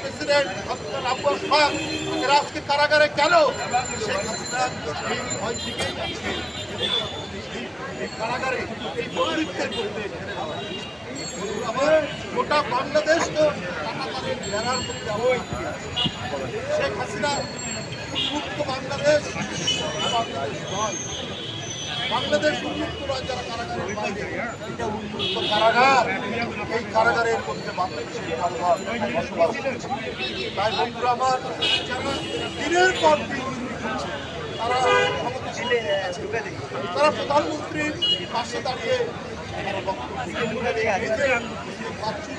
President আজকে কারাগারে কেন গোটা বাংলাদেশ তো। শেখ হাসিনা উন্মুক্ত বাংলাদেশ। বাংলাদেশ উন্মুক্ত নয় যারা কারাগারের বাইরে। এটা উন্মুক্ত কারাগার। এই কারাগারের মধ্যে বাংলাদেশের বন্ধুরা আমার, যারা দিনের পর দিন তারা তারা প্রধানমন্ত্রীর পাশে দাঁড়িয়ে তারা বক্তব্য। এই বাচ্চুর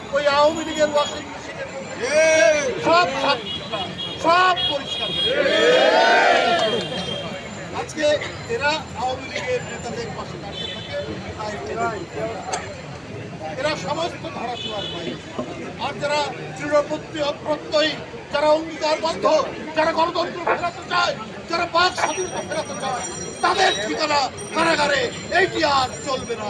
ওই আওয়ামী লীগের ওয়াশিং সব সব- পরিষ্কার। আজকে এরা আওয়ামী লীগের নেতাদের পাশে দাঁড়িয়ে থাকে এরা সমস্ত ধারাচুয়ার বাইরে আর যারা দৃঢ়প্রত্যি অপ্রত্যয়ী, যারা অঙ্গীকারবদ্ধ যারা গণতন্ত্র ফেরাতে চায়, যারা বাক স্বাধীনতা ফেরাতে চায়, তাদের ঠিকানা কারাগারে এইটি আর চলবে না।